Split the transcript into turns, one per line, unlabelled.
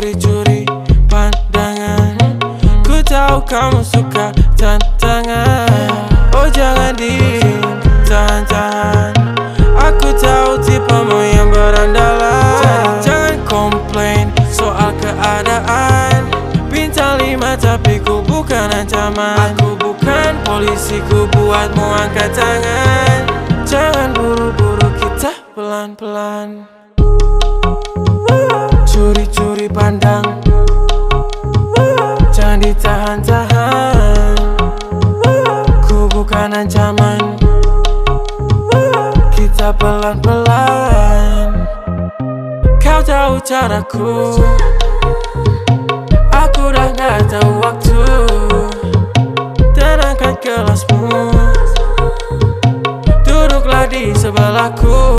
curi-curi pandangan. Ku tahu kamu suka tantangan. Oh jangan ditahan-tahan. Aku tahu tipemu yang berandalan. Jangan komplain soal keadaan. Bintang lima tapi ku bukan ancaman. Aku bukan polisi ku buatmu angkat tangan. Jangan buru-buru kita pelan-pelan. Pandang Jangan ditahan-tahan. Ku bukan ancaman. Kita pelan-pelan. Kau tahu caraku. Aku dah gak tahu waktu. Tenangkan kelasmu. Duduklah di sebelahku